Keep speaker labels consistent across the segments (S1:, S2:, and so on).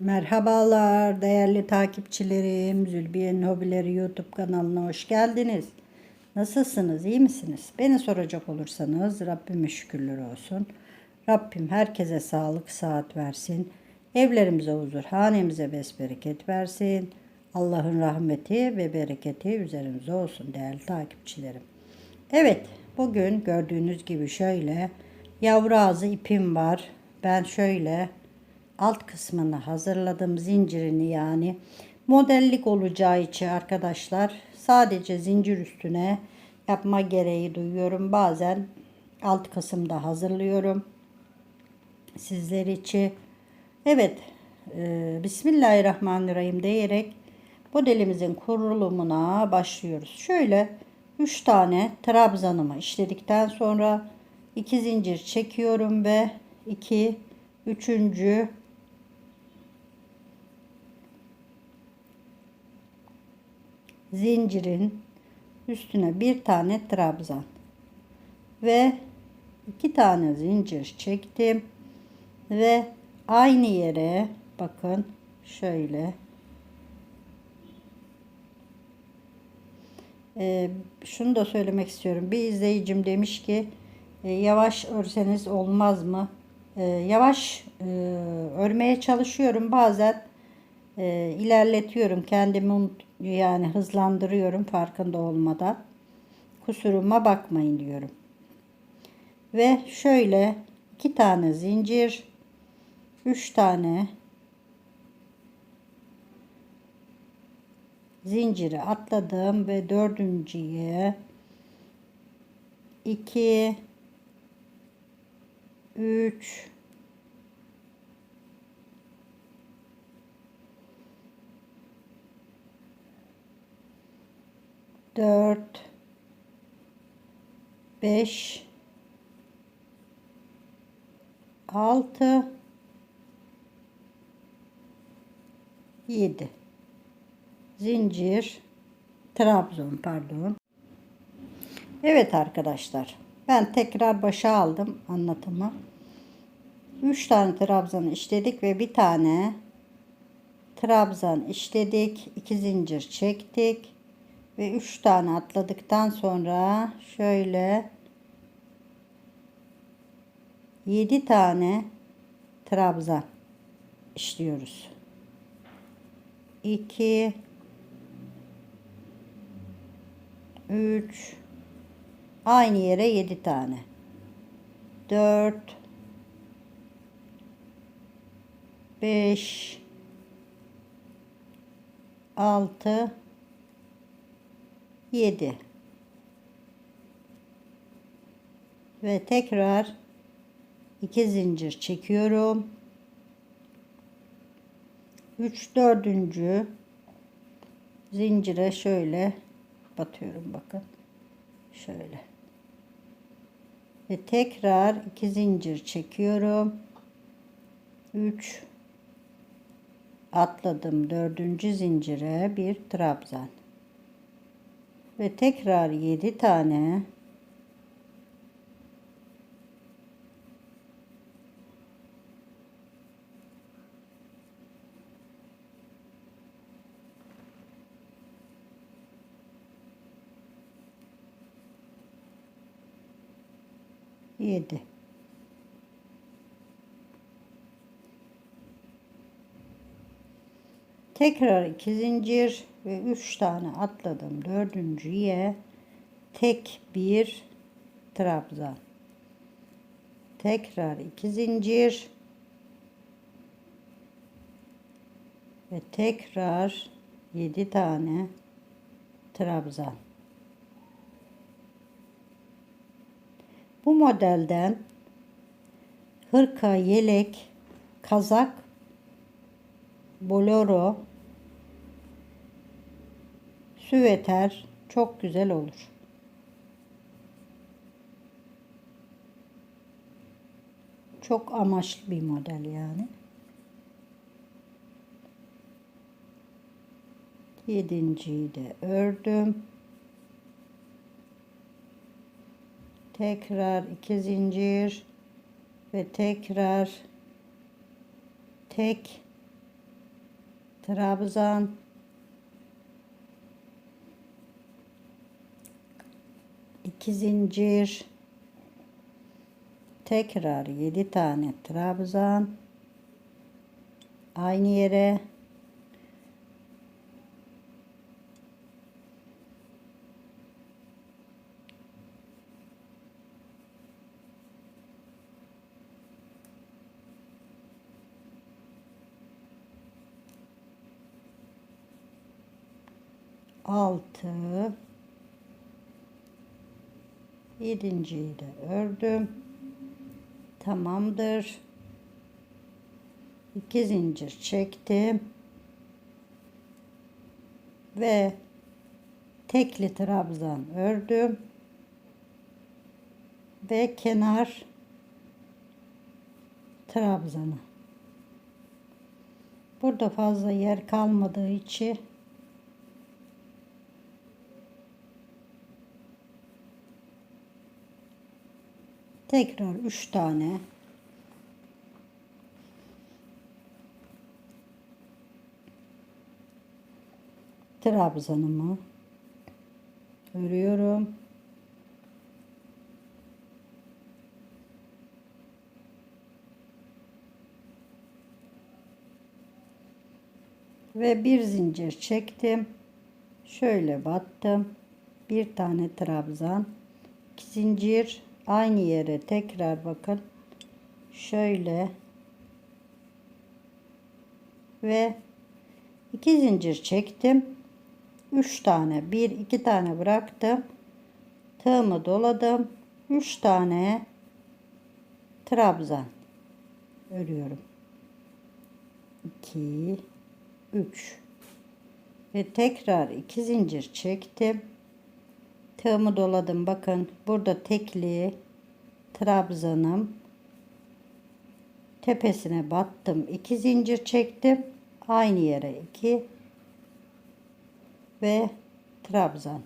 S1: Merhabalar değerli takipçilerim. Zülbiye'nin Hobileri YouTube kanalına hoş geldiniz. Nasılsınız? iyi misiniz? Beni soracak olursanız Rabbime şükürler olsun. Rabbim herkese sağlık, saat versin. Evlerimize huzur, hanemize besbereket versin. Allah'ın rahmeti ve bereketi üzerimize olsun değerli takipçilerim. Evet, bugün gördüğünüz gibi şöyle yavru ağzı ipim var. Ben şöyle alt kısmını hazırladım zincirini yani. Modellik olacağı için arkadaşlar sadece zincir üstüne yapma gereği duyuyorum. Bazen alt kısımda hazırlıyorum sizler için. Evet e, Bismillahirrahmanirrahim diyerek modelimizin kurulumuna başlıyoruz. Şöyle 3 tane trabzanımı işledikten sonra 2 zincir çekiyorum ve 2 üçüncü zincirin üstüne bir tane trabzan ve iki tane zincir çektim ve aynı yere bakın şöyle ee, şunu da söylemek istiyorum. Bir izleyicim demiş ki e, yavaş örseniz olmaz mı? E, yavaş e, örmeye çalışıyorum. Bazen e, ilerletiyorum. Kendimi unut, yani hızlandırıyorum farkında olmadan. Kusuruma bakmayın diyorum. Ve şöyle iki tane zincir üç tane zinciri atladım ve dördüncüye iki üç 4 5 6 7 zincir trabzon pardon. Evet arkadaşlar ben tekrar başa aldım anlatımı. 3 tane trabzan işledik ve bir tane trabzan işledik 2 zincir çektik ve 3 tane atladıktan sonra şöyle 7 tane trabzan işliyoruz. 2 3 aynı yere 7 tane 4 5 6 7 ve tekrar 2 zincir çekiyorum. 3 dördüncü zincire şöyle batıyorum bakın. Şöyle. Ve tekrar 2 zincir çekiyorum. 3 atladım dördüncü zincire bir trabzan ve tekrar 7 tane. Yedi. Tekrar iki zincir ve 3 tane atladım. Dördüncüye tek bir trabzan. Tekrar iki zincir ve tekrar 7 tane trabzan. Bu modelden hırka, yelek, kazak, bolero, süveter çok güzel olur. Çok amaçlı bir model yani. Yedinciyi de ördüm. Tekrar iki zincir ve tekrar tek trabzan iki zincir. Tekrar 7 tane trabzan. Aynı yere. Altı yedinciyi de ördüm. Tamamdır. İki zincir çektim. Ve tekli trabzan ördüm. Ve kenar trabzanı. Burada fazla yer kalmadığı için tekrar üç tane trabzanımı örüyorum. Ve bir zincir çektim. Şöyle battım. Bir tane trabzan. iki zincir aynı yere tekrar bakın. Şöyle ve iki zincir çektim. Üç tane, bir iki tane bıraktım. Tığımı doladım. Üç tane trabzan örüyorum. 2 3 ve tekrar iki zincir çektim. Tığımı doladım. Bakın burada tekli trabzanım tepesine battım. iki zincir çektim. Aynı yere iki ve trabzan.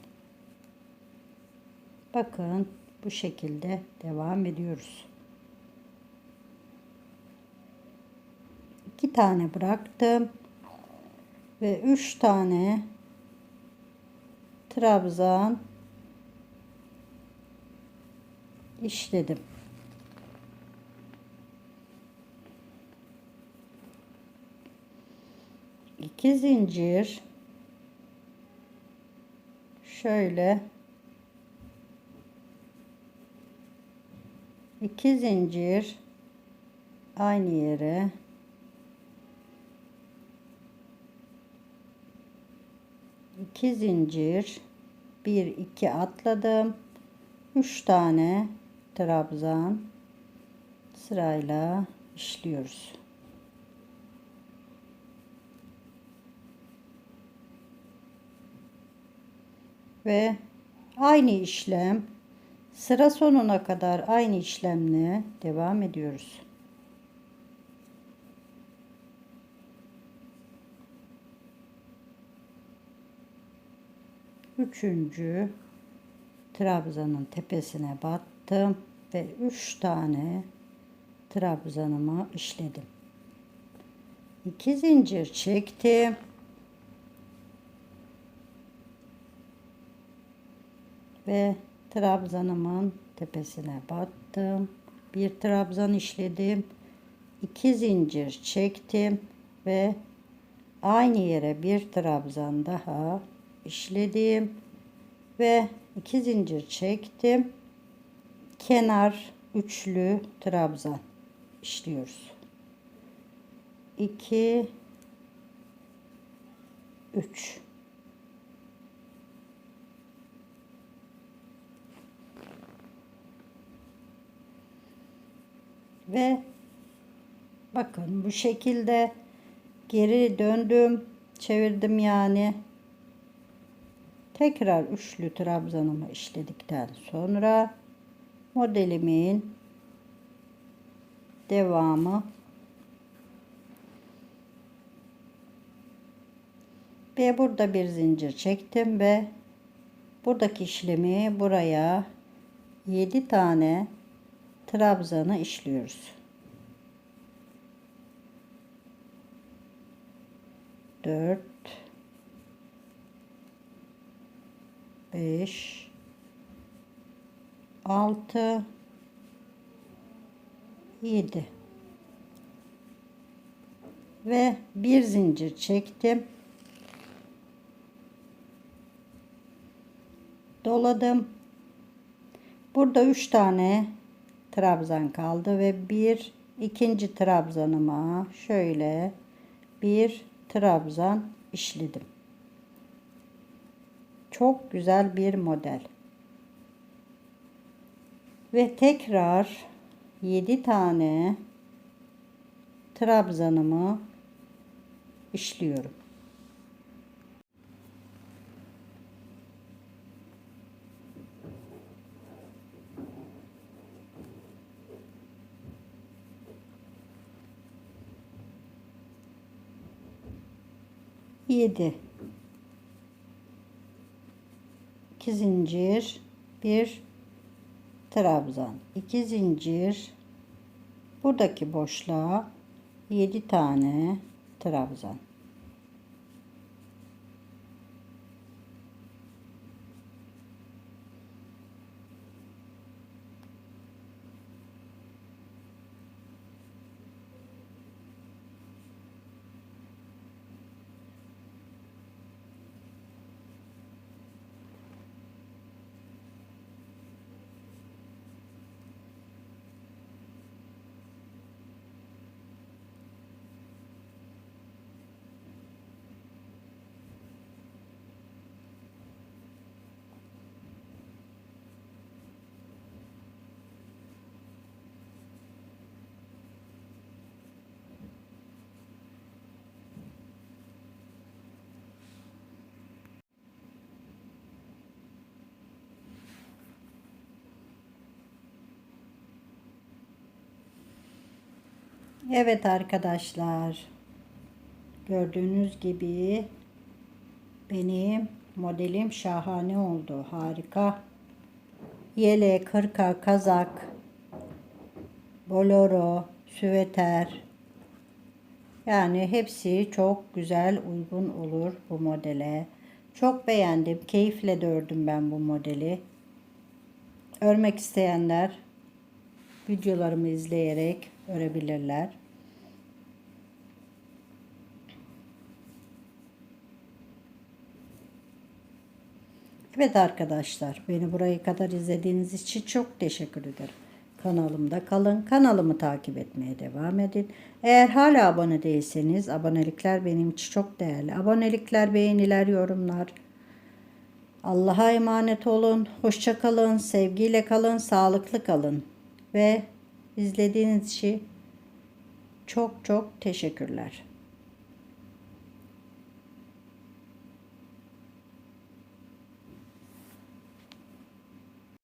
S1: Bakın bu şekilde devam ediyoruz. iki tane bıraktım ve üç tane trabzan işledim. İki zincir. Şöyle. İki zincir. Aynı yere. İki zincir. Bir iki atladım. Üç tane trabzan sırayla işliyoruz. Ve aynı işlem sıra sonuna kadar aynı işlemle devam ediyoruz. Üçüncü trabzanın tepesine battım ve üç tane trabzanımı işledim. İki zincir çektim. Ve trabzanımın tepesine battım. Bir trabzan işledim. iki zincir çektim ve aynı yere bir trabzan daha işledim ve iki zincir çektim. Kenar üçlü trabzan işliyoruz. 2 3 ve bakın bu şekilde geri döndüm çevirdim yani tekrar üçlü trabzanımı işledikten sonra modelimin devamı ve burada bir zincir çektim ve buradaki işlemi buraya 7 tane trabzanı işliyoruz. 4 5 6 7 ve bir zincir çektim. Doladım. Burada 3 tane trabzan kaldı ve bir ikinci trabzanıma şöyle bir trabzan işledim. Çok güzel bir model. Ve tekrar 7 tane trabzanımı işliyorum. Yedi. İki zincir, bir trabzan, iki zincir, buradaki boşluğa 7 tane trabzan. Evet arkadaşlar. Gördüğünüz gibi benim modelim şahane oldu. Harika. Yele, kırka, kazak, boloro, süveter. Yani hepsi çok güzel uygun olur bu modele. Çok beğendim. Keyifle de ördüm ben bu modeli. Örmek isteyenler videolarımı izleyerek örebilirler. Evet arkadaşlar beni buraya kadar izlediğiniz için çok teşekkür ederim. Kanalımda kalın. Kanalımı takip etmeye devam edin. Eğer hala abone değilseniz abonelikler benim için çok değerli. Abonelikler, beğeniler, yorumlar. Allah'a emanet olun. Hoşça kalın. Sevgiyle kalın. Sağlıklı kalın. Ve izlediğiniz için çok çok teşekkürler.